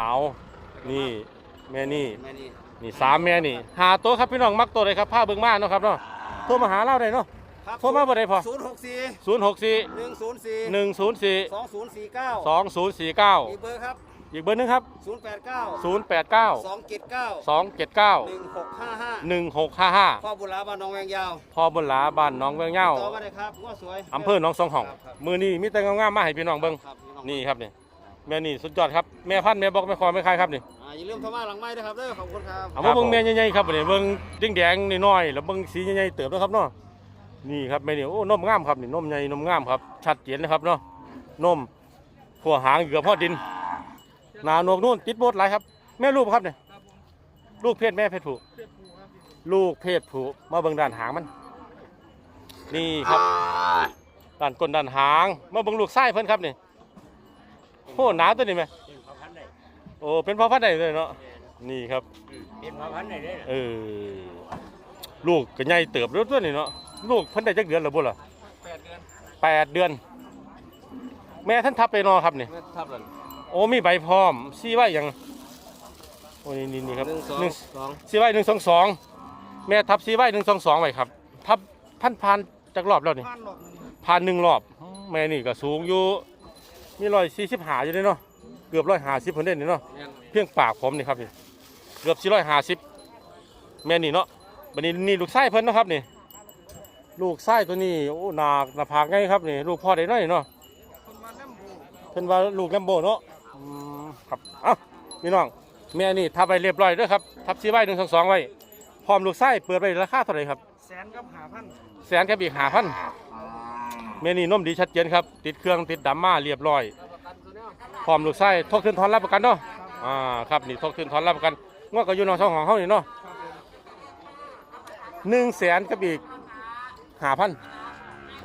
เอานี่แม่นี่แม่นี่นี่สามแม่นี่ หาตัวครับพี่น้องมักตัวเลยครับผ้าเบิ่งมาเนาะครับเนาะโทรมาหาเราได้เนาะ ครับโทรมาบ่ได้พอ ศูนย์หกสี่ศูนย์หกสี่หนึ่งศูนย์สี่หนึ่งศูนย์สี่สองศูนย์สี่เก้าสองศูนย์สี่เก้าอีกเบอร์ครับ อีกเบอร์หนึงครับ ศูนย์แปดเก้าศูนย์แปดเก้าสองเจ็ดเก้าสองเจ็ดเก้าหนึ่งหกห้าห้าหนึ่งหกห้าห้าพ่อบุญลาบ้านหน้องแวงยาวพ่อบุญหลาบ้านหน้องเมืองเง่าต่อมาเลยครับง้อสวยอำเภอหนองสองห้อง ครับครับมือนี้มีแต่งามๆมาให้พี่น้องเบิ่งครับพี่องนี่ครับนี่แม่นี่สุดยอดครับแม่พันธุ์แม่บอกแม่คอแม่คายครับนี่อ่าอย่าลืมโทรมาหลังไม้ด้วยครับเด้อขอบคุณครับ เอามาเบิ่งแม่ใหญ่ๆครับนี่เบิ่งแดงๆน้อยๆแล้วเบิ่งสีใหญ่ๆเติบนะครับเนาะนี่ครับแม่นี่โอ้นมงามครับนี่นมใหญ่นมงามครับชัดเจนนะครับเนาะนมขัวหางเกือบพอดิน หนาโหนกนู่นติดโบดหลายครับ แม่ลูกบ่ครับเนี่ยลูกเพศแม่เพศผู้ลูกเพศผู้มาเบิ่งด้านหางมัน นี่ครับด้านก้นด้านหาง มาเบิ่งลูกไส้เพิ่นครับนี่โอ้หนาตัวนี้ไหมโอ้เป็นพ่อพันธุ์ได้เลยเนาะนี่ครับ เป็นพระพันธุ์ไหนได้เออลูกก็ใหญ่เติบแล้วตัวนี่เนาะลูกเพิ่นได้จักเดือนแล้วบ่ล่ะแปดเดือนแปดเดือน แม่ท่านทับไปนอครับนี่ไม่ทับเลย โอ้มีใบพร้อมซี่ไว้หยังโอ้นี่นี่นี่ครับหนึ่งสองหนึ่งสองซี่ไว้หนึ่งสองสองแม่ทับซี่ไว้หนึ่งสองสองไว้ครับ ทับพันพันจากรอบแล้วนี่พันหรอกพันหนึ่งรอบ แม่นี่ก็สูงอยู่ มีร้อยสี่สิบหาอยู่เลยเนาะเกือบร้อยห้าสิบคนเด่นนี่เนาะเพียงปากผมนี่ครับนี่เกือบสี่ร้อยห้าสิบแม่นี่เนาะบันนี้นี่ลูกไส้เพิ่นเนาะครับนี่ ลูกไส้ตัวนี้โอ้หนาหนาผากไงครับนี่ลูกพ่อได้น้อยเนาะคนมาน้ำบูเพิ่นว่าลูกแลมโบเนาะอืม ครับเอ้าพี่น้องแม่นี่ทับไปเรียบร้อยด้วยครับทับชีไว้หนึ่งสองสองไว้พร้อมลูกไส้เปิดไปราคาเท่าไหร่ครับแสนกับหาพันแสนกับอีกหาพันเมนี่นมดีชัดเจนครับ ติดเครื่องติดดัมมาเรียบร้อยพร้อมลูกไส้ทกขึ้นทอนรับประกันเนาะอ่าครับนี่ทกขึ้นทอนรับประกันงวดก็อยู่น้องช่องของเขานี่เนาะหนึ่งแสนกับอีกหาพัน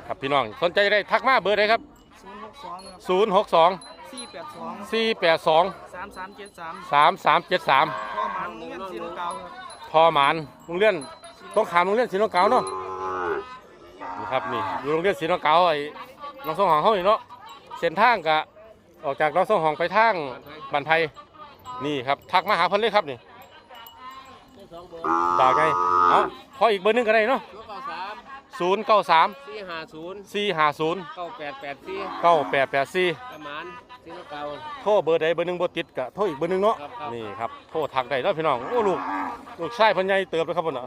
ครับพี่น้องสนใจได้ทักมาเบอร์ได้ครับศูนย์หกสองศูนย์หกสอง สี่แปดสองสี่ามสามเจ็ดสามสามสามเจ็ดสามพ่อหมันเงี้ยสีนกเก่าพอหมานโรงเรียนต้องขามโรงเรียนสีนกเก่าเนาะนี่ครับนี่อยู่โรงเรียนสีนกเก่าไอ้น้องสองหองเขาอยู่เนาะเส้นทางกะออกจากน้องสองหองไปทางบันไทยนี่ครับทักมาหาเพิ่นเลยครับนี่ด่าไงเอ้าพออีกเบอร์หนึงก็ได้เนาะศูนย์เก้าสามสี่ห้าศูนย์สี่ห้าศูนย์เก้าแปดแปดสี่เก้าแปดแปดสี่ประมาณ สีลูกเก่าโทรเบอร์ใดเบอร์หนึ่งบ่ติดกะโทรอีกเบอร์หนึ่งเนาะ ครับครับ นี่ครับ โทรทักได้แล้วพี่น้อง โอ้ลูก ลูกชายเพันใหญ่เติบแล้วครับพุ่นน่ะ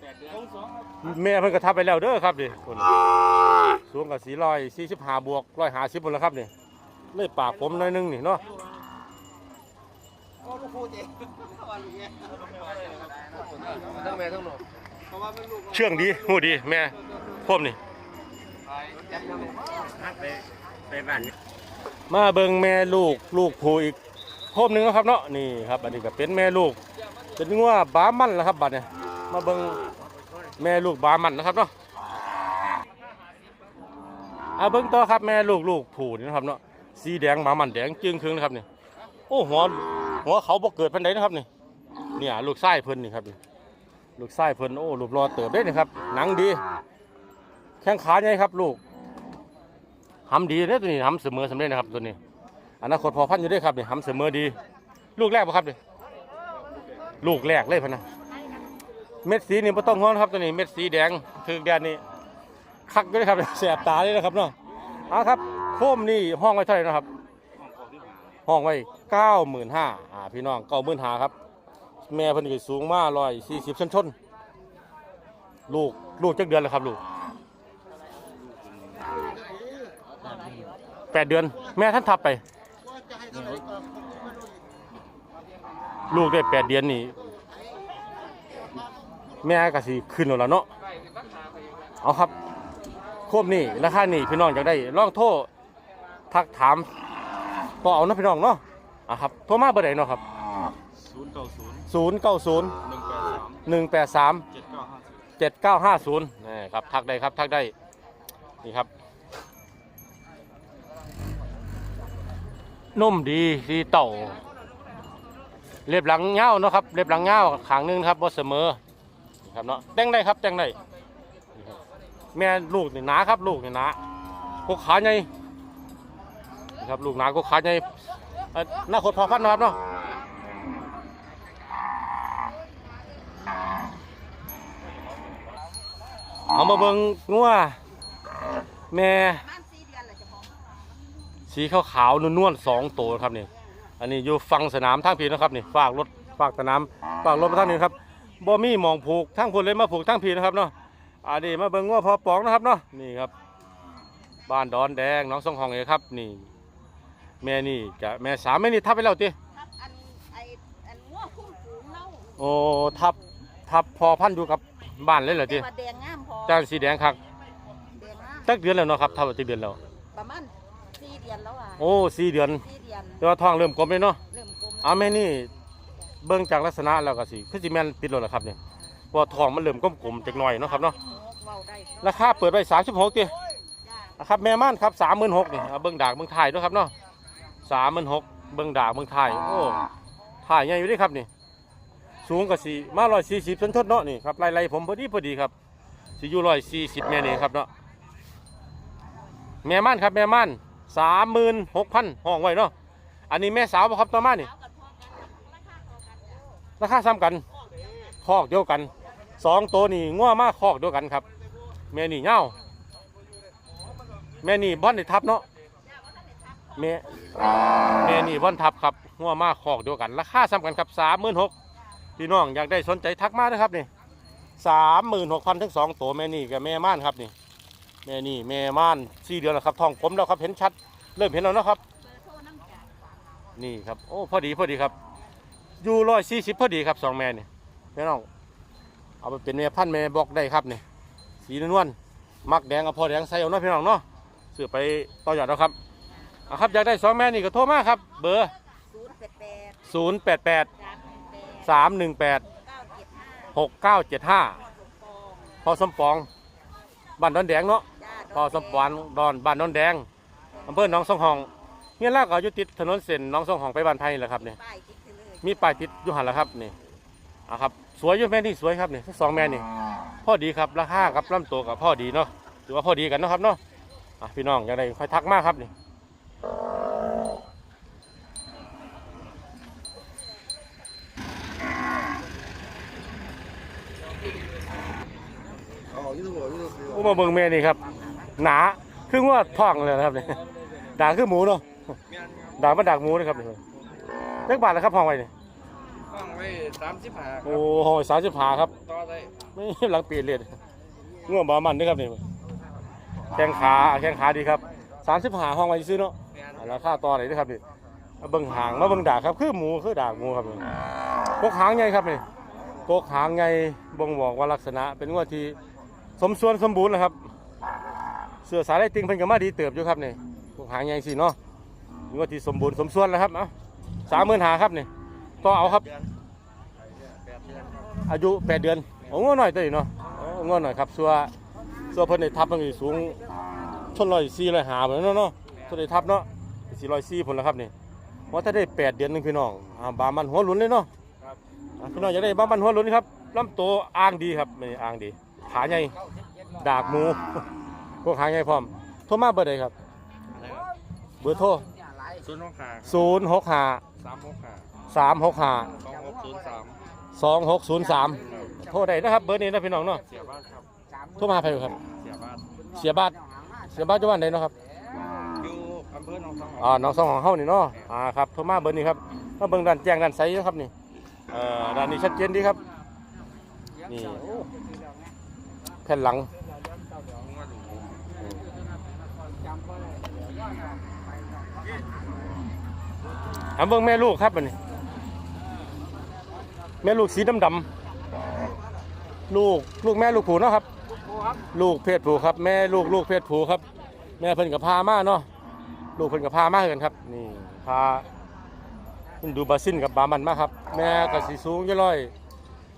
แปดเดือนสองแม่เพิ่นก็ทับไปแล้วเด้อครับดิพุ่นสูงกับสี่ร้อยสี่สิบห้าบวกร้อยห้าสิบพุ่นแล้วครับนี่เลยปากผมหน่อยหนึงนี่เนาะโอ้ลูกคู่เจ๊วันลูกเนี้ยทั้งแม่ทั้งหนูเพราะว่าเป็นลูกเชื่องดีหูดีแม่พวมนี่ ไปไปบ้าน มาเบิ่งแม่ลูกลูกผู้อีกพวมหนึ่งครับเนาะนี่ครับอันนี้ก็เป็นแม่ลูก เป็นงัวบามันแล้วครับบัดเนี่ยมาเบิ่งแม่ลูกบามันนะครับเนาะเอาเบิ้งต่อครับแม่ลูกลูกผูนี่นะครับเนาะสีแดงหมามันแดงจึงครึ่งนะครับนี่โอ้หัวหัวเขาบ่เกิดพันใดนะครับนี่เนี่ยลูกไส้เพิ่นนี่ครับนี่ลูกไส้เพิ่นโอ้รูปรอเติบได้นะครับหนังดี แข้งขาใหญ่ครับลูก หำดีนี่ยตัวนี้หำเสมอสำเร็จนะครับตัวนี้อนาคตพอพันธุ์อยู่ด้วยครับนี่หำเสมอดี ลูกแรกป่ะครับนี่ลูกแรกเลยพะนะเม็ดสีนี่ไม่ต้องห่วงนะครับตัวนี้เม็ดสีแดงถึกแดนนี่คักด้วยครับแสบตาเลยนะครับเนาะเอาครับโคมนี่ห้องไว้เท่าไหร่นะครับ ห้องไว้เก้าหมื่นห้าอ่าพี่น้องเก้าหมื่นห้าครับ แม่เพิ่นก็สูงมาร้อยสี่สิบชั้นชนลูกลูกจักเดือนแล้วครับลูก แปดเดือน แม่ท่านทับไป ลูกได้แปดเดือนนี่ แม่ก็สิขึ้นแล้วล่ะเนาะเอาครับโคมนี่ราคานี่พี่น้องอยากได้ลองโทรทักถามก็เอานะพี่น้องเนาะอะครับโทรมาเบอร์ไหนเนาะครับศูนย์เก้าศูนย์ศูนย์เก้าศูนย์หนึ่งแปดสามเจ็ดเก้าห้าศูนย์นี่ครับทักได้ครับทักได้นี่ครับ นุ่มดีดีเต่าเล็บหลังเงาวเนาะครับเล็บหลังเงาวขางหนึงครับบ่เสมอนี่ครับเนาะแต่งได้ครับแต่งได้แม่ลูกนี่หนาครับ ลูกนี่หนากกขาใหญ่ครับลูกหนากุกขาใหญ่หน้าขดพอพันนะครับเนาะเอามาเบิ่งงัวแม่ สีขาวขาวๆนวลๆสองตัวครับนี่ อันนี้อยู่ฝั่งสนามทางพีนะครับนี่ฝากรถฝากสนามฝากรถมาทางนี้ครับบ่มีหมองผูกทั้งคนเลยมาผูกทั้งพีนะครับเนาะอันนี้มาเบิ่งว่าพอปองนะครับเนาะนี่ครับ บ้านดอนแดงน้องสองห้องเองครับ นี่ แม่นี่จะแม่สามแม่นี่ทับไปแล้วติทับอันไออันงัวคุ้มฝูงเน่าโอ้ทับทับพอพันธุ์อยู่กับบ้านเลยเหรอติแต่ว่าแดงงามพอจานสีแดงครับแดงงามตักเดือนแล้วเนาะครับทับตักเดือนแล้วประมาณ สี่เดือนแล้วอะโอ้สี่เดือนสี่เดือนแต่ว่าท้องเริ่มกลมเลยเนาะเริ่มกลมเอาแม่นี่เบิ่งจากลักษณะแล้วก็สิคือสิแม่นติดรถแล้วครับเนี่ยเพราะว่าทองมันเริ่มกลมๆจักหน่อยเนาะครับเนาะเว้าได้ราคาเปิดไว้36ติจ้านะครับแม่ม่านครับ36,000นี่เอาเบิ่งดากเบิ่งถ่ายด้วยครับเนาะ36,000เบิ่งดากเบิ่งถ่ายโอ้ถ่ายใหญ่อยู่เดิครับนี่ สูงก็สิมา140ต้นทดเนาะนี่ครับไล่ๆผมพอดีพอดีครับสิอยู่140แม่นี่ครับเนาะแม่ม่านครับแม่ม่าน 36,000ห้องไว้เนาะอันนี้แม่สาวบ่ครับต่อมานี่สาวกับพ่อกันราคาเท่ากันจ้ะราคาซ้ำกันคอกเดียวกันสองตัวนี่ง่วมาคอกเดียวกันครับ แม่นี่เง่าแม่นี่บ่อนได้ทับเนาะแม่แม่นี่บ่อนทับครับง่วมาคอกเดียวกันราคาซ้ำกันครับสามหมื่นหกพี่น้องอยากได้สนใจทักมานะครับนี่สามหมื่นหกพันทั้งสองตัวแม่นี่กับแม่ม่านครับนี่ แม่นี่แม่ม่านสี่เดือนแล้วครับท้องผมแล้วครับเห็นชัด เริ่มเห็นแล้วเนาะครับเบอร์โทรน้ำจ้ะนี่ครับโอ้พอดีพอดีครับ อยู่ร้อยสี่สิบพอดีครับสองแม่นี่พี่น้องเอาไปเป็นแม่พันธุ์แม่บอกได้ครับนี่สีนวลๆมักแดงกับพอแดงใส่เอาเนาะพี่น้องเนาะซื้อไปต่อยอดแล้วครับอะครับอยากได้สองแม่นี่ก็โทรมาครับ เบอร์ศูนย์แปดแปด0 8 8สามหนึ่งแปด3 1 8เก้าเจ็ดห้า6 9 7 5พอสมปองบ้านดอนแดงเนาะจ้า พอสมปองดอนบ้านดอนแดงอำเภอหนองสองห้องเงี้ยลากก็อยู่ติดถนนเส้นหนองสองห้องไปบ้านไทยแหละครับเนี่ยป้ายติดไปเลยมีป้ายติดอยู่หันแล้วครับนี่อะครับสวยอยู่แม่นี่สวยครับนี่ทั้งสองแม่นี่พ่อดีครับราคากับลำตัวกับพ่อดีเนาะถือว่าพ่อดีกันเนาะครับเนาะอะพี่น้องอย่างไรค่อยทักมากครับนี่อ๋อยี่สิบหัวยี่สิบโอ้มาเบิ่งแม่นี่ครับ หนาคือว่าท้องเลยนะครับนี่ด่างคือหมูเนาะด่างมันด่างหมูนะครับนี่เล็กบาทแล้วครับห้องไว้นี่ห้องไว้สามสิบห้าโอ้ห้องสามสิบห้าครับต่อได้ไม่หลังเปลี่ยนเลยง่วงบามันด้วยครับนี่แข้งขาแข้งขาดีครับสามสิบห้าห้องไว้ซื้อเนาะแม่นอ่าราคาต่อไหนด้วยครับนี่มาเบิ่งหางมาเบิ่งดากครับคือหมูคือดากหมูครับนี่กกหางไงครับนี่กกหางไงบ่งบอกว่าลักษณะเป็นงวดที่สมส่วนสมบูรณ์นะครับ เสือสายไล่ติงเพิ่นก็มาดีเติบอยู่ครับนี่กกหางไงสิเนาะงวดที่สมบูรณ์สมส่วนแล้วครับเอ้าสามหมื่นหาครับนี่ต่อเอาครับ อายุแปดเดือนโอ้งอหน่อยตัวนี้เนาะโอ้งอหน่อยครับส่วนส่วเพิ่นได้ทับมันก็สิสูงชนร้อยสี่ร้อยหาเหมือนเนาะเนาะส่นได้ทับเนาะสี่ร้อยสี่ผลแล้วครับนี่เพราะถ้าได้แปดเดือนนึงพี่น้องอ่าบามันหัวหลุนเลยเนาะพี่น้องอยากได้บามันหัวหลุนครับลำตัวอ่างดีครับนี่อ่างดี ขาใหญ่ดากหมู พวกขาใหญ่พร้อม โทรมาเบอร์ใดครับ เบอร์โทรศูนย์หกห้าศูนย์หกห้าสามหกห้าสามหกห้าสองหกศูนย์สามสองหกศูนย์สามโทรได้นะครับ เบอร์นี้นะพี่น้องเนาะเสียบ้านครับโทรมาหาใครอยู่ครับ เสียบ้านเสียบาทเสียบาทจังหวัดใดเนาะครับอยู่อำเภอหนองสองอ่าน้องสองของเฮานี่เนาะอ่าครับโทรมาเบอร์นี้ครับมาเบิ่งด้านแจ้งด้านไซนะครับนี่เอ่อด้านนี้ชัดเจนดีครับนี่โอ้แผ่นหลัง อ่าเบิ่งแม่ลูกครับอันนี้ แม่ลูกสีดำดำลูกลูกแม่ลูกผูเนาะครับ ลูกเพศผูครับ แม่ลูกลูกเพศผูครับ แม่เพิ่นกับพามาเนาะลูกเพิ่นกับพามากันครับ นี่พาดูบาซินกับบามันมาครับ แม่ก็สีสูงยี่ร้อย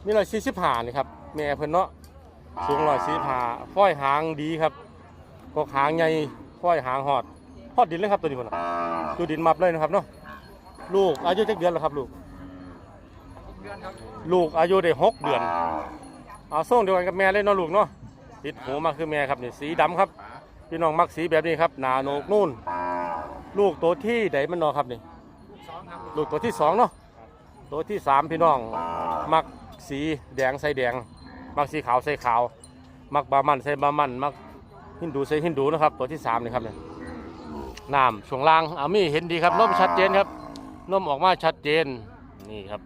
มีร้อยสี่สิบห้านี่ครับ แม่เพิ่นเนาะสูงร้อยสี่สิบห้าฝ้อยหางดีครับ กกหางใหญ่ฝ้อยหางหอดหอดดินเลยครับตัวนี้คนดูดินมับเลยนะครับเนาะลูกอายุจักเดือนแล้วครับลูกลูกอายุได้หกเดือนเอาส่งเดียวกันกับแม่เลยเนาะลูกเนาะติดหูมาคือแม่ครับนี่สีดำครับพี่น้องมักสีแบบนี้ครับหนาโนกนู่น ลูกตัวที่ใดมันนาะครับนี่ลูกตัวที่สองเนาะตัวที่สามพี่น้อง มักสีแดงใส่แดง มักสีขาวใส่ขาว มักบามันใส่บามันมัก ฮินดูใส่ฮินดูนะครับ ตัวที่สามนี่ครับเนี่ยน้ำช่วงล่างอามีเห็นดีครับนมชัดเจนครับนมออกมาชัดเจนนี่ครับ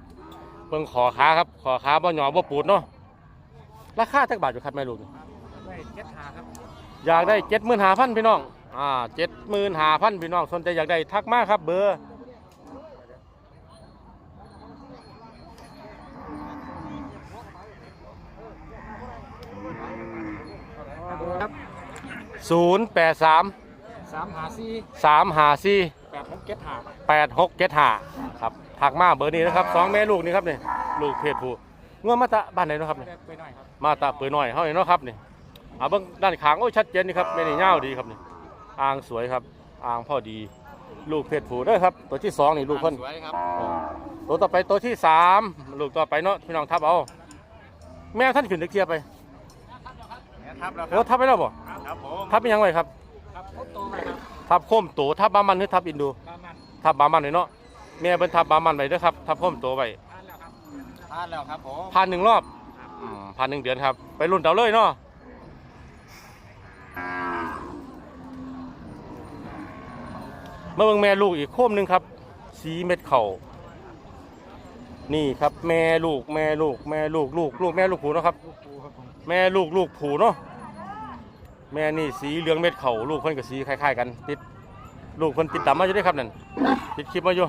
เบิ่งขอขาครับขอขาบ่หยอบ่ปูดเนาะราคาจักบาทอยู่ครับแม่ลูกนี่ได้เจ็ดหาครับอยากได้เจ็ดหมื่นห้าพันพี่น้องอ่าเจ็ดหมื่นห้าพันพี่น้องสนใจอยากได้ทักมาครับเบอร์ ศูนย์แปดสามสามหาสี่สามห้าสี่แปดหกเจ็ดหาแปดหกเจ็ดห้าครับทักมาเบอร์นี้นะครับสองแม่ลูกนี่ครับนี่ลูกเพศผู้เงื่อมาตะบ้านไหนเนาะครับนี่ได้ไปหน่อยครับมาตะเปิดหน่อยเฮาเนาะครับนี่อ่าเบิ่งด้านข้างโอ้ยชัดเจนนี่ครับแม่นี่ยาวดีครับนี่อ่างสวยครับอ่างพอดี ลูกเพศผู้เด้อครับ ตัวที่สองนี่ลูกเพิ่นสวยครับตัวต่อไปตัวที่สามลูกต่อไปเนาะพี่น้องทับเอา แม่ท่านขึ้นตะเกียบไปเนี่ยทับแล้วคโอ้รับทับไปแล้วบ่ ครับผมทับเป็นยังไงครับ ครับครบโตไหมครับทับโคมโตทับบามันหรือทับอินดูประมาณทับบามันเลยเนาะแม่เป็นทับบามันไว้เด้อครับทับโคมโตไว้ทานแล้วครับทานแล้วครับผมพันหนึ่งรอบพันหนึ่งเดือนครับ ไปรุ่นเดาเลยเนาะมาเบิ่งแม่ลูกอีกโคมหนึ่งครับ สีเม็ดเข่านี่ครับแม่ลูกแม่ลูกแม่ลูกลูกลูกแม่ลูกผูเนาะครับ ลูกปูครับผมแม่ลูกลูกผูเนาะ แม่นี่สีเหลืองเม็ดเข่าลูกเพิ่นกับสีคล้ายๆกัน ติดลูกเพิ่นติดดำมาอยู่ด้วยครับนั่นติดคลิปมาอยู่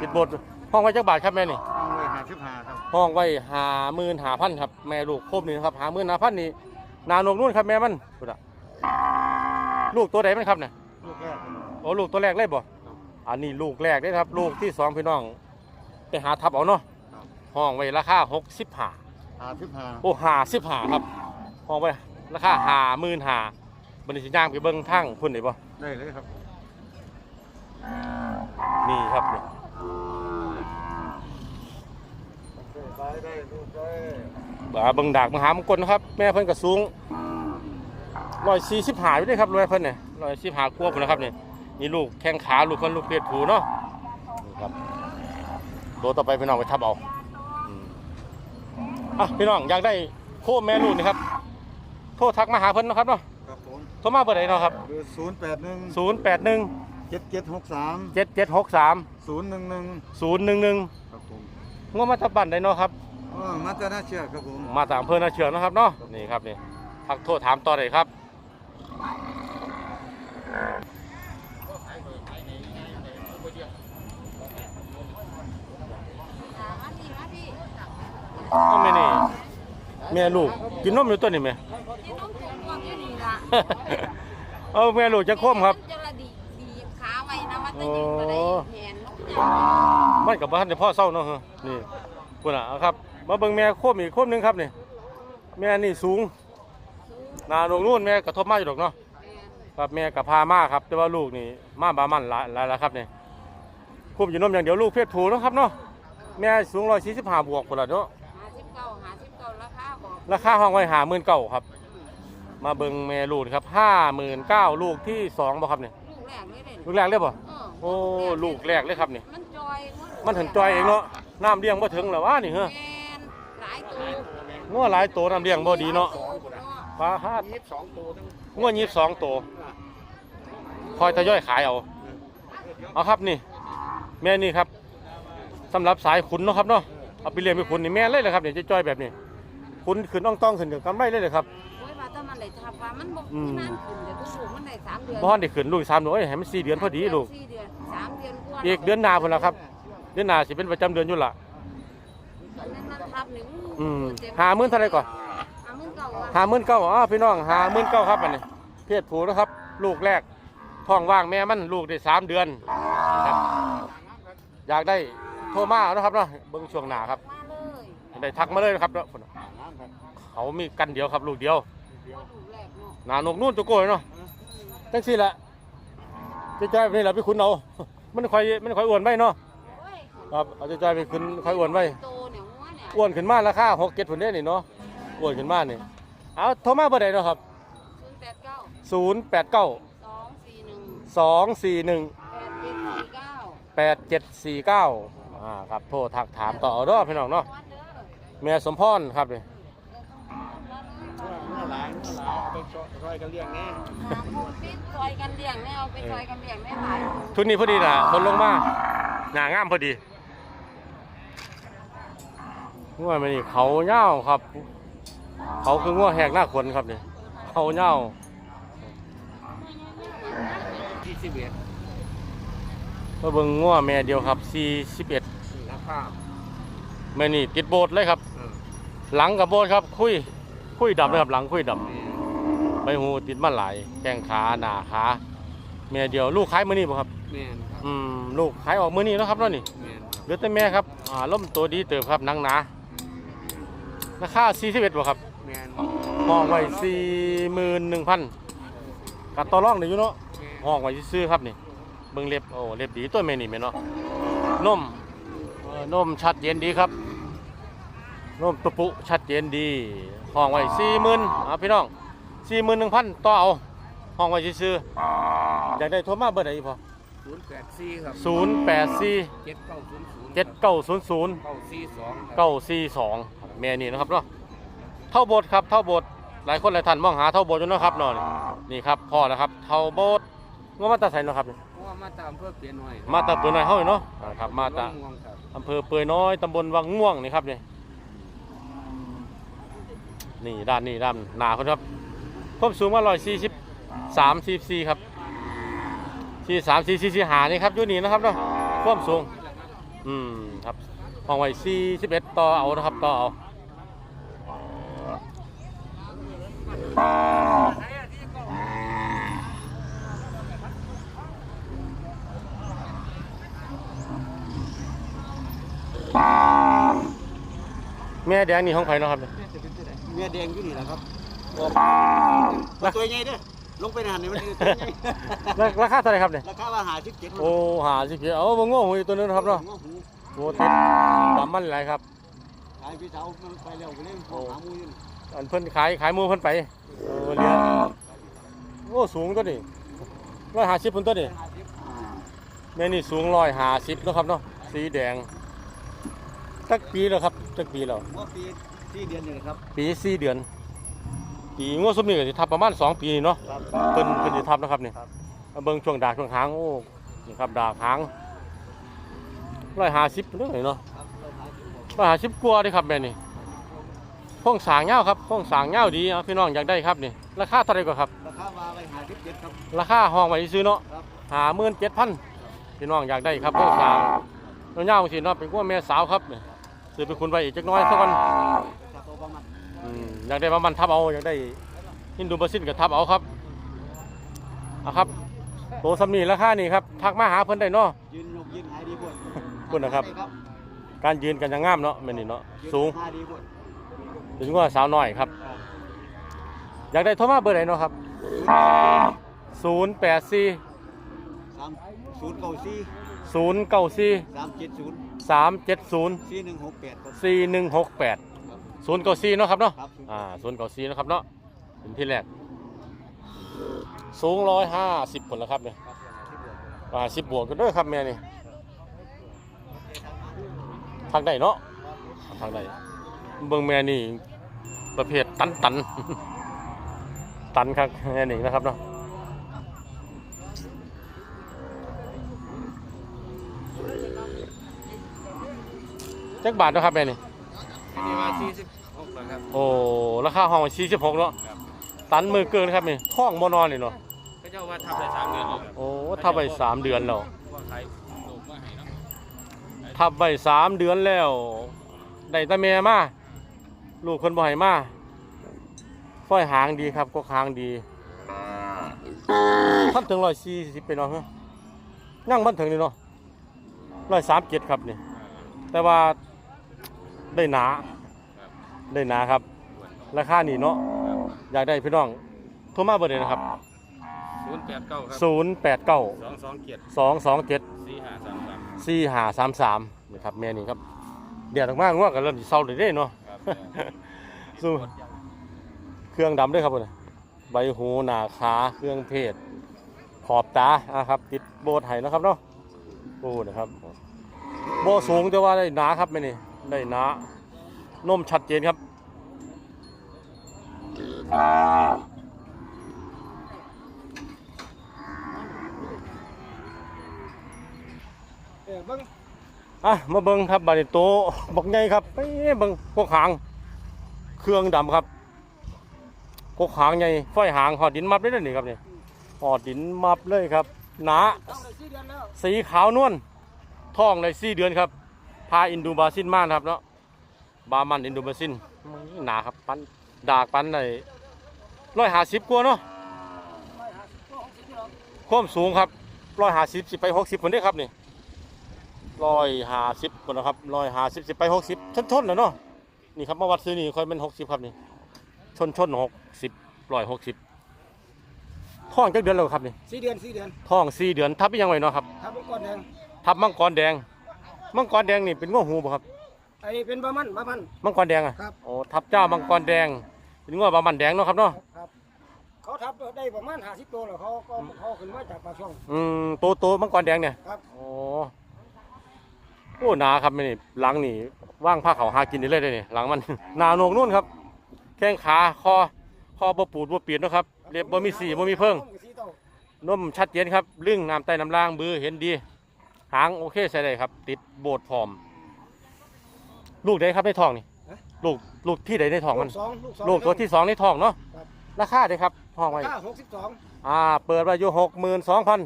ติดบทห้องไว้จักบาทครับแม่นี่เอาเลยหาชิบหาครับห้องไว้หาหมื่นหาพันครับแม่ลูกครบนี่นะครับหาหมื่นหาพันนี่นานกนู่นครับแม่มันดูนะลูกตัวไหนมันครับเนี่ยลูกแรกโอ้ลูกตัวแรกเลยบ่อันนี้ลูกแรกเลยครับ ลูกที่สองพี่น้อง ไปหาทับเอาเนาะห้องไว้ราคาหกสิบห้าหาชิบหาโอ้หาสิบหาครับห้องไว้ ราคาหาหมื่นหาบันทึกย่างไปเบิ้งทั้งพุ่นได้บ่ได้เลยครับ นี่ครับนี่ได้ได้ลูกได้บ่าเบิ้งดากมหามงคลนะครับ แม่เพิ่นก็สูงร้อยสี่สิบหาอยู่ด้วยครับรวยเพิ่นเนี่ยร้อยสิบหากว่าพุ่นนะครับนี่นี่ลูกแข้งขาลูกเพิ่นลูกเพศผูเนาะนี่ครับตัวต่อไปพี่น้องไปทับเอาอืมอะพี่น้องอยากได้โคมแม่ลูกนี่ครับ โทรทักมาหาเพิ่นเนาะครับเนาะครับผมโทรมาเบอร์ไหนเนาะครับคือศูนย์แปดหนึ่งศูนย์แปดหนึ่งเจ็ดเจ็ดหกสามเจ็ดเจ็ดหกสามศูนย์หนึ่งหนึ่งศูนย์หนึ่งหนึ่งครับผมงวมาทับบันได้เนาะครับ อ๋อมาจากน่าเชื่อครับผมมาตามอำเพื่อนนาเชือกนะครับเนาะนี่ครับนี่ทักโทษถามต่อเลยครับมาพี่มาพี่เอาไม่นี่แม่ลูกกินนมอยู่ตัวนี่ไหม เอาแม่ลูกจะคว่ำครับ จะระดีดีขาไว้นะมันจะยืนก็ได้แหนลงมันกับบ้านในพ่อเศร้าเนาะเฮ้อนี่คุณอะเอาครับ มาเบิ่งแม่ควบอีกควบหนึงครับนี่ แม่นี่สูงหนาลงนู่นแม่กระทบมาอยู่ดอกเนาะ ครับแม่กับพามาครับ แต่ว่าลูกนี่มาบามันหลายหลายแล้วครับนี่ควบอยู่นมอย่างเดียวลูกเพศผูเนาะครับเนาะแม่สูงร้อยสี่สิบห้าบวกคนละเนาะหาสิบเก้าหาสิบเก้าราคาบอกราคาห้องไว้หาหมื่นเก้าครับ มาเบิ่งแม่ลูกครับห้าหมื่นเก้าลูกที่สองบ่ครับเนี่ยลูกแรกเลยเด่นลูกแรกเลยบ่เออโอ้ลูกแรกเลยครับนี่มันจอยดมันถึงจอยเองเนาะน้ำเลี้ยงบ่ถึงหรอวะนี่เฮ้อแมนหลายตัวงัวหลายตัวน้ำเลี้ยงบ่ดีเนาะปลาฮาดยี่สิบสองตัวทั้งงัวยี่สิบสองตัวคอยทยอยขายเอาเอาครับนี่ แม่นี่ครับสำหรับสายขุนเนาะครับเนาะเอาไปเลี้ยงไปขุนนี่แม่เลยเลยครับเนี่ยจะจ้อยแบบนี้ขุนขึ้นต้องต้องขึ้นกับกำไรเลยเลยครับโอ้ยว่าถ้ามันได้ทับว่ามันบ่อืม นานขึ้นเดี๋ยวลูกมันได้สามเดือนบ้านได้ขึ้นลูกสามเดือนเอ้ยให้มันสี่เดือนพอดีลูก สี่เดือนสามเดือนกว่าอีกเดือนหน้าพุ่นละครับ เดือนหน้าสิเป็นประจำเดือนอยู่ละอันนั้นมันทับหนึ่งอืมหาหมื่นเท่าไหรก่อนหาหมื่นเก่าอะหาหมื่นเก้าอ๋อพี่น้องหาหมื่นเก้าครับอันนี้เพศผูนะครับ ลูกแรกท้องว่างแม่มันลูกได้สามเดือนครับอยากได้โทรมาเอานะครับเนาะเบิ้งช่วงหน้าครับมาเลยได้ทักมาเลยนะครับเนาะพุ่นน่ะเขามีกันเดียวครับ ลูกเดียว ลูกแรกเนาะหนานกนู่นตัวโก้ยเนาะจังสี่ละจะจ่ายแบบนี้แหละพี่คุณเอา มันค่อยมันค่อยอ้วนไปเนาะโอ้ยครับเอาจะจ่ายไปคุณค่อยอ้วนไปโตเนี่ยโอ้ยอ้วนขึ้นมาราคาหกเจ็ดผลได้นี่เนาะอ้วนขึ้นมานี่เอาโทรมาเบอร์ใดเนาะครับศูนย์แปดเก้าศูนย์แปดเก้าสองสี่หนึ่งสองสี่หนึ่งแปดเจ็ดสี่เก้าแปดเจ็ดสี่เก้าอ่าครับโทรทักถามต่อเด้อพี่น้องเนาะวันเด้อแม่สมพรครับนี่ เมื่อหลายเมื่อหลายไปซ อยกันเลี้ยงแน่หาผู้ปิดซอยกันเลี้ยงแน่เอาไปซอยกันเลี้ยงแน่หลายทุนนี้พอดีน่ะคนลงมาหน้างามพอดีง่วมันนี่เขาเง่าครับ เขาคือง่วแหกหน้าขนครับนี่เขาเง่าที่สิบเอ็ดก็เบิ่งง่วแม่เดียวครับ41ราคาแม่นี่ติดโบสถ์เลยครับเออหลังกับโบสถ์ครับ คุย คุยดำเลยครับหลังคุยดำ ใบหูติดมาหลายแข้งขาหน้าขาแม่เดียวลูกขายมื้อนี้บ่ครับแม่นครับอืมลูกขายออกมื้อนี้แล้วครับเนาะนี่แม่นครับเหลือแต่แม่ครับอ่าล้มตัวดีเติบครับหนังหนาราคา41บ่ครับแม่นห้องไว้41,000กัดต่อรองได้อยู่เนาะแม่นห้องไว้ซื้อๆครับนี่เบิ่งเล็บโอ้เล็บดีตัวแม่นี่แม่เนาะนมเอ่อนมชัดเจนดีครับนมตุปุชัดเจนดีห้องไว้40,000อ่าพี่น้อง 41,000ต่อเอาห้องไว้ซื้อๆอยากได้โทรมาเบอร์ใดพอศูนย์แปดสี่ครับ084เจ็ดเก้าศูนย์ศูนย์7900เก้าสี่สองครับเก้าสี่สองแม่นี่นะครับเนาะเท่าโบสถ์ครับเท่าโบสถ์หลายคนหลายท่านมองหาเท่าโบสถ์อยู่เนาะครับเนาะนี่นี่ครับพ่อแล้วครับเท่าโบสถ์ว่ามาตาใส่เนาะครับนี่เพราะว่ามาตามเพื่อเปลี่ยนหน่อยมาตาเปื่อยน้อยเฮาเนาะอ่าครับมาตาม่วงครับอำเภอเปื่อยน้อยตำบลวังม่วงนี่ครับนี่นี่ด้านนี้ด้านหนาคนครับ ความสูงว่าร้อยสี่สิบสามสิบสี่ครับสี่สามสี่สี่สี่หานี่ครับอยู่นี่นะครับเนาะความสูง อืมครับห้องไว้สี่สิบเอ็ดต่อเอานะครับต่อเอาแม่แดงนี่ของใครเนาะครับเนี่ยเมียแดงอยู่นี่แหละครับ ราตัวใหญ่เด้อลงไปในหันนี่มันตัวใหญ่ราราคาเท่าไหร่ครับเนี่ยราคาว่าหาสิบเจ็ดโอ้หาสิเกียวเอาบงโง่หูอีกตัวนึงนะครับเนาะโง่ติดตามมันหลายครับขายพี่สาวมันไปเร็วไปเล่นหามูอยู่นี่อันเพิ่นขายขายหมูเพิ่นไปโอ้เรียนโอ้สูงตัวนี้ร้อยห้าสิบเพิ่นตัวนี้แม่นี่สูงร้อยห้าสิบนาะครับเนาะสีแดงจักปีแล้วครับจักปีแล้วเมื่อปีที่เดือนหนึ่งครับ ปีสี่เดือน ปีงวดสมนี่ก็สิทับประมาณสองปีนี่เนาะครับ เพิ่นเพิ่นสิทับนะครับนี่ครับเอาเบิ่งช่วงดากช่วงหางโอ้นี่ครับดากหางร้อยห้าสิบเลยเนาะครับเราขายอยู่หมดร้อยห้าสิบกว่าเด้ครับแม่นี่โค้งสร้างเงาวครับโค้งสร้างเงาวดีเอาพี่น้องอยากได้ครับนี่ราคาเท่าไหร่กว่าครับ ราคาว่าไปหาสิบเจ็ดครับ ราคาห้องไว้ซื้อเนาะครับ หาหมื่นเจ็ดพันพี่น้องอยากได้ครับโค้งสร้างเงาวๆสิเนาะเป็นกว่าแม่สาวครับนี่ซื้อไปคุณไว้อีกจักหน้อยสักวันจากตัวประมาณ อืมอยากได้ประมันทับเอาอยากได้ฮินดูบาซินกับทับเอาครับเอาครับโตสำนีราคานี่ครับทักมาหาเพิ่นได้เนาะยืนยกยืนหายดีพุ่นพุ่นนะครับ การยืนกันอยังงามเนาะแม่นี่เนาะสูงหายดีพุ่นถึงว่าสาวน้อยครับ อยากได้โทรมาเบอร์ไหนเนาะครับ0 8 4สามศูนย์เก้าสี่0 9 4สามเจ็ดศูนย์3 7 0สี่หนึ่งหกแปดครับ4 1 6 8 0 9 4เนาะครับเนาะครับอ่า0 9 4นะครับเนาะเป็นที่แรกสูงร้อยห้าสิบผลแล้วครับเนี่ยอ่าสิบบวกกันด้วยครับแม่นี่ทางใดเนาะทางใดเบิ่งแม่นี่ประเภทตันตันตันครับแม่นี่นะครับเนาะจักบาทเนาะครับแม่นี่ อันนี้ว่าสี่สิบหกแล้วครับ โอ้ราคาห้องสี่สิบหกเนาะครับ ตันมือเกินครับนี่ท้องบ่นอนนี่เนาะก็เจ้าว่าทำได้สามเดือนแล้วครับโอ้ทับไปสามเดือนแล้วว่าขายลูกมาให้เนาะทับไว้สามเดือนแล้วได้แตาแม่มาลูกคนบ่ให้มาฝ้อยหางดีครับก็หางดีทับถึงร้อยสี่สิบไปเนาะฮะย่างมันถึงนี่เนาะร้อยสามเจ็ดครับนี่ แต่ว่า ได้หนา ได้หนาครับ ราคานี่เนาะ อยากได้พี่น้อง โทรมาเบอร์เลยนะครับ ศูนย์แปดเก้าครับศูนย์แปดเก้าสองสองเกียรติสองสองเจ็ดสี่ห้าสามสามสี่หาสามสามนี่ครับแม่นี่ครับเดียดออกมาง่วงก็เริ่มสิเศร้าเลยเด้เนาะสู้เครื่องดำด้วยครับผมใบหูหนาขาเครื่องเพศขอบตาอะครับ ติดโบสถ์ไห้นะครับเนาะโอ้นะครับโบสูงแต่ว่าได้หนาครับไม่นี่ ได้หนานมชัดเจนครับเออเบิ่งอะ มาเบิ้งครับบาริโตบักใหญ่ครับเอ้ยเบิ้งพวกหาง เครื่องดำครับพวกหางใหญ่ไฟหางหอดดินมับได้เลยนี่ครับนี่หอดดินมับเลยครับ หนาต้องได้สี่เดือนแล้วสีขาวนวลท้องในสี่เดือนครับ พาอินดูบาซินมานะครับเนาะบามันอินดูบาซินอื้อหนาครับปันดากปันในร้อยหาสิบกว่าเนาะไม่หาตัวของสิ่งที่เราความสูงครับร้อยหาสิบสิบไปหกสิบคนนี้ครับนี่ร้อยหาสิบคนนะครับร้อยหาสิบสิบไปหกสิบชนชนๆนะเนาะนี่ครับมาวัดซื้อนี่ค่อยเป็นหกสิบครับนี่ชนชนหกสิบร้อยหกสิบท้องจักเดือนแล้วครับนี่สี่เดือนสี่เดือนท้องสี่เดือนทับอีกยังไงเนาะครับทับเป็นก้อนแดงทับมังกรแดง มังกรแดงนี่เป็นง้อหูบ่ครับไอ้เป็นบะมันบะมัน มังกรแดงอะครับ โอ้ทับเจ้ามังกรแดง เป็นง้อบามันแดงเนาะครับเนาะครับ เขาทับได้ประมาณห้าสิบตัวแล้วเขาก็เขาขึ้นมาจากปากช่องอืมโตโตมังกรแดงเนี่ยครับโอ้โอ้หนาครับนี่หลังนี่ว่างผ้าเขาวหากินได้เลยเด้นี่หลังมัน หนาโหนกนู่นครับ แข้งขาคอคอบ่ปูดบ่เปียดเนาะครับเล็บบ่มีสีบ่มีเพิ่ง ต้มกับสีเต้านมชัดเจนครับลึ่งน้ำใต้น้ำล่างบือเห็นดี หางโอเคใส่ได้ครับ ติดโบดพร้อม ลูกใดครับในท้องนี่ลูกลูกที่ใดในท้องมันลูกสองลูกสอง ลูกตัวที่สองในท้องเนาะครับ ราคาเด้ครับห้องไว้ ค่าหกสิบสองอ่าเปิดไว้อยู่หกหมื่นสองพัน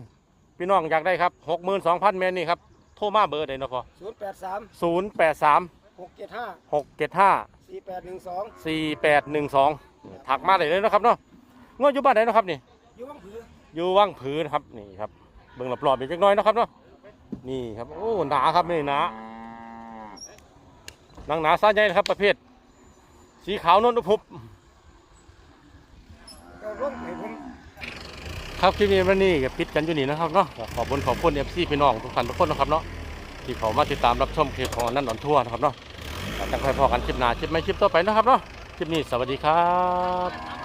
พี่น้องอยากได้ครับหกหมื่นสองพันเมนนี่ครับโทรมาเบอร์ใดเนาะพอศูนย์แปดสามศูนย์แปดสามหกเจ็ดห้าหกเจ็ดห้า สี่แปดหนึ่งสองสี่แปดหนึ่งสองถักมาได้เลยเนาะครับเนาะงวดอยู่บ้านไหนเนาะครับนี่ อยู่บ้างผืออยู่ว่างผืนครับนี่ครับเบิ่งรอบๆอีกจักหน้อยเนาะครับเนาะ นี่ครับโอ้หนาครับนี่หนาหนังหนาซ่าใหญ่นะครับ ประเภท สีขาวนวลอุพุบก็ร่วมให้ผมครับคลิปนี้วันนี้ก็ปิดกันอยู่นี่นะครับเนาะก็ขอบคุณขอบคุณเอฟซีพี่น้องทุกท่านทุกคนนะครับเนาะที่เขามาติดตามรับชมคลิปของอันนั่นหนอนทั่วนะครับเนาะแล้วจะค่อยพอกันคลิปหน้าคลิปไม่คลิปต่อไปนะครับเนาะคลิปนี้สวัสดีครับ